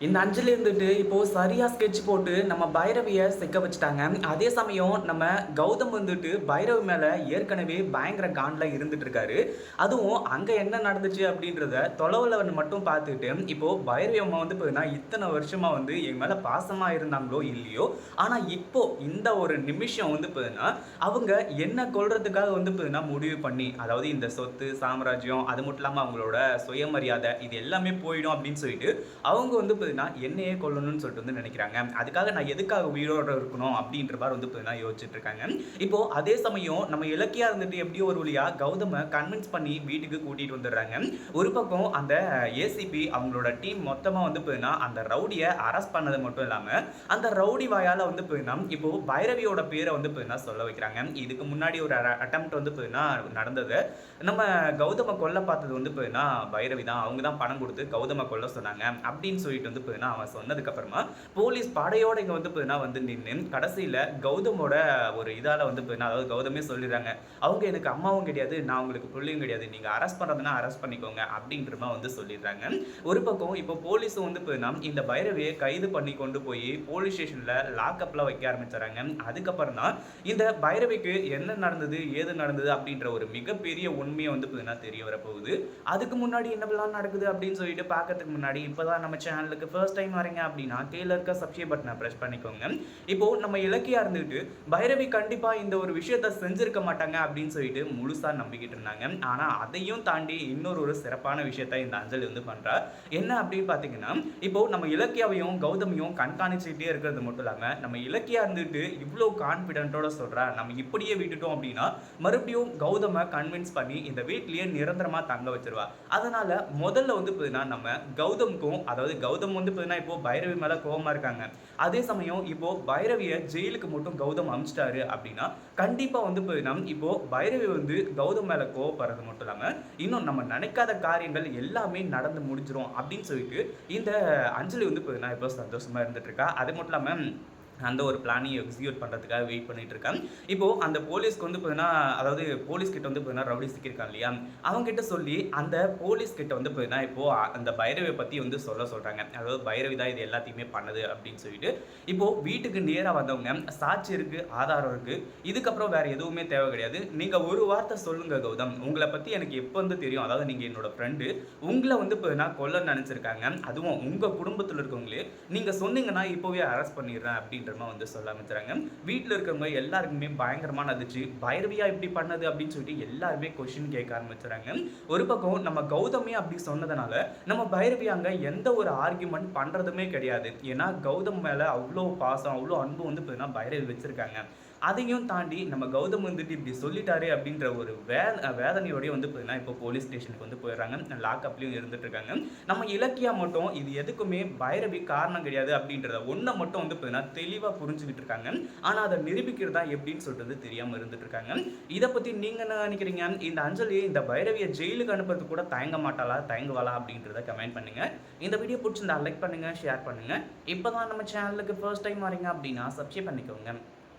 இந்த அஞ்சலி இருந்துட்டு இப்போ சரியா ஸ்கெட்ச் போட்டு நம்ம பைரவிய சிக்க வச்சுட்டாங்க. அதே சமயம் நம்ம கௌதம் வந்துட்டு பைரவி மேல ஏற்கனவே பயங்கர காண்ல இருந்துட்டு இருக்காரு அதுவும் அங்க என்ன நடந்துச்சு அப்படின்றத தொலைவுலவன் மட்டும் பார்த்துட்டு இப்போ பைரவி அம்மா வந்து பார்த்தீங்கன்னா இத்தனை வருஷமா வந்து என் மேல பாசமா இருந்தாங்களோ இல்லையோ ஆனா இப்போ இந்த ஒரு நிமிஷம் வந்து பார்த்தீங்கன்னா அவங்க என்ன கொள்றதுக்காக வந்து பார்த்தீங்கன்னா முடிவு பண்ணி அதாவது இந்த சொத்து சாம்ராஜ்யம் அது மட்டும் இல்லாமல் அவங்களோட சுயமரியாதை இது எல்லாமே போயிடும் அப்படின்னு சொல்லிட்டு அவங்க வந்து பார்த்தீங்கன்னா என்னையே கொல்லணும்னு சொல்லிட்டு வந்து நினைக்கிறாங்க. அதுக்காக நான் எதுக்காக உயிரோட இருக்கணும் அப்படின்ற மாதிரி வந்து பார்த்தீங்கன்னா யோசிச்சுட்டு இருக்காங்க. இப்போ அதே சமயம் நம்ம இலக்கியா இருந்துட்டு எப்படியோ ஒரு வழியா கௌதம கன்வின்ஸ் பண்ணி வீட்டுக்கு கூட்டிட்டு வந்துடுறாங்க. ஒரு பக்கம் அந்த ஏசிபி அவங்களோட டீம் மொத்தமா வந்து பார்த்தீங்கன்னா அந்த ரவுடியை அரெஸ்ட் பண்ணது மட்டும் இல்லாம அந்த ரவுடி வாயால வந்து பார்த்தீங்கன்னா இப்போ பைரவியோட பேரை வந்து பார்த்தீங்கன்னா சொல்ல வைக்கிறாங்க. இதுக்கு முன்னாடி ஒரு அட்டம் வந்து பார்த்தீங்கன்னா நடந்தது. நம்ம கௌதம கொல்ல பார்த்தது வந்து பார்த்தீங்கன்னா பைரவி தான். அவங்க தான் பணம் கொடுத்து கௌதம கொல்ல சொன்னாங்க. அப்படின்னு சொல்லிட்டு வந்து போயினா அவன் சொன்னதுக்கு அப்புறமா போலீஸ் படையோட இங்க வந்து போயினா வந்து நின்று கடைசியில கௌதமோட ஒரு இதால வந்து போயினா அதாவது கௌதமே சொல்லிடுறாங்க அவங்க எனக்கு அம்மாவும் கிடையாது நான் உங்களுக்கு பிள்ளையும் கிடையாது நீங்க அரெஸ்ட் பண்றதுன்னா அரெஸ்ட் பண்ணிக்கோங்க அப்படின்ற மாதிரி வந்து சொல்லிடுறாங்க. ஒரு பக்கம் இப்போ போலீஸும் வந்து போயினா இந்த பைரவியை கைது பண்ணி கொண்டு போய் போலீஸ் ஸ்டேஷன்ல லாக்அப்ல வைக்க ஆரம்பிச்சாங்க அதுக்கப்புறம் தான் இந்த பைரவிக்கு என்ன நடந்தது ஏது நடந்தது அப்படின்ற ஒரு மிகப்பெரிய உண்மையை வந்து பார்த்தீங்கன்னா தெரிய வரப்போகுது. அதுக்கு முன்னாடி என்னவெல்லாம் நடக்குது அப்படின்னு சொல்லிட்டு பார்க்கறதுக்கு முன்னாடி இப்போதான் நம்ம சேனலுக்கு ஃபர்ஸ்ட் டைம் வரீங்க அப்படின்னா கீழே இருக்க சப்ஸ்கிரைப் பட்டனை ப்ரெஸ் பண்ணிக்கோங்க. இப்போ நம்ம இலக்கியா இருந்துட்டு பைரவி கண்டிப்பா இந்த ஒரு விஷயத்த செஞ்சிருக்க மாட்டாங்க அப்படின்னு சொல்லிட்டு முழுசா நம்பிக்கிட்டு இருந்தாங்க. ஆனா அதையும் தாண்டி இன்னொரு ஒரு சிறப்பான விஷயத்த இந்த அஞ்சலி வந்து பண்றா. என்ன அப்படின்னு பாத்தீங்கன்னா இப்போ நம்ம இலக்கியாவையும் கௌதமியும் கண்காணிச்சுட்டே இருக்கிறது மட்டும் இல்லாம நம்ம இலக்கியா இருந்துட்டு இவ்வளோ கான்பிடென்ட்டோட சொல்றா. நம்ம இப்படியே விட்டுட்டோம் அப்படின்னா மறுபடியும் கௌதம கன்வின்ஸ் பண்ணி இந்த வீட்லயே நிரந்தரமா தங்க வச்சிருவா. அதனால முதல்ல வந்து பார்த்தீங்கன்னா நம்ம கௌதம்க்கும் அதாவது கௌதம் வந்து பார்த்தீங்கன்னா இப்போ பைரவி மேல கோபமாக இருக்காங்க. அதே சமயம் இப்போ பைரவியை ஜெயிலுக்கு மட்டும் கௌதம் அமிச்சிட்டாரு அப்படின்னா கண்டிப்பா வந்து பார்த்தீங்கன்னா இப்போ பைரவி வந்து கௌதம் மேல கோவப்படுறது மட்டும் இல்லாம இன்னும் நம்ம நினைக்காத காரியங்கள் எல்லாமே நடந்து முடிஞ்சிரும் அப்படின்னு சொல்லிட்டு இந்த அஞ்சலி வந்து பார்த்தீங்கன்னா இப்போ சந்தோஷமா இருந்துட்டு இருக்கா. அது மட்டும் இல்லாம அந்த ஒரு பிளானையும் எக்ஸிக்யூட் பண்ணுறதுக்காக வெயிட் பண்ணிட்டு இருக்கேன். இப்போ அந்த போலீஸ்க்கு வந்து பார்த்தீங்கன்னா அதாவது போலீஸ் கிட்ட வந்து பார்த்தீங்கன்னா ரவுடி சிக்கியிருக்கான் இல்லையா? அவங்க கிட்ட சொல்லி அந்த போலீஸ் கிட்ட வந்து பார்த்தீங்கன்னா இப்போ அந்த பைரவை பற்றி வந்து சொல்ல சொல்கிறாங்க அதாவது பைரவி தான் இது எல்லாத்தையுமே பண்ணுது அப்படின்னு சொல்லிட்டு. இப்போ வீட்டுக்கு நேராக வந்தவங்க சாட்சி இருக்கு ஆதாரம் இருக்கு இதுக்கப்புறம் வேற எதுவுமே தேவை கிடையாது. நீங்கள் ஒரு வார்த்தை சொல்லுங்க கௌதம். உங்களை பற்றி எனக்கு எப்போ வந்து தெரியும்? அதாவது நீங்கள் என்னோட ஃப்ரெண்டு உங்களை வந்து இப்போ கொல்ல நினச்சிருக்காங்க. அதுவும் உங்கள் குடும்பத்தில் இருக்கவங்களே. நீங்கள் சொன்னீங்கன்னா இப்போவே அரெஸ்ட் பண்ணிடுறேன் அப்படின்னு அப்படின்றமா வந்து சொல்ல ஆரம்பிச்சுறாங்க வீட்டில் இருக்கிறவங்க எல்லாருக்குமே பயங்கரமான அதிர்ச்சி. பைரவியா இப்படி பண்ணது அப்படின்னு சொல்லிட்டு எல்லாருமே கொஷின் கேட்க ஆரம்பிச்சுறாங்க. ஒரு பக்கம் நம்ம கௌதமே அப்படி சொன்னதுனால நம்ம பைரவி எந்த ஒரு ஆர்கியூமெண்ட் பண்ணுறதுமே கிடையாது. ஏன்னா கௌதம் மேலே அவ்வளோ பாசம் அவ்வளோ அன்பு வந்து பார்த்தீங்கன்னா பைரவி வச்சுருக்காங்க. அதையும் தாண்டி நம்ம கௌதம் வந்துட்டு இப்படி சொல்லிட்டாரு அப்படின்ற ஒரு வே வேதனையோடய வந்து பார்த்தீங்கன்னா இப்போ போலீஸ் ஸ்டேஷனுக்கு வந்து போயிடுறாங்க. லாக்அப்லையும் இருந்துட்டு இருக்காங்க நம்ம இலக்கியா மட்டும் இது எதுக்குமே பைரவி காரணம் கிடையாது அப்படின்றத ஒன்றை மட்டும் வந்து பார்த்தீங்கன்னா தெளிவாக புரிஞ்சுக்கிட்டு இருக்காங்க ஆனால் அதை நிரூபிக்கிறதா எப்படின்னு சொல்றது தெரியாமல் இருந்துட்டு இருக்காங்க இதை பற்றி நீங்கள் என்ன நினைக்கிறீங்க? இந்த அஞ்சலி இந்த பைரவியை ஜெயிலுக்கு அனுப்புறதுக்கு கூட தயங்க மாட்டாளா தயங்குவாளா அப்படின்றத கமெண்ட் பண்ணுங்க. இந்த வீடியோ பிடிச்சிருந்தா லைக் பண்ணுங்க ஷேர் பண்ணுங்க. இப்போ தான் நம்ம சேனலுக்கு ஃபர்ஸ்ட் டைம் வரீங்க அப்படின்னா சப்ஸ்கிரைப் பண்ணிக்கோங்க.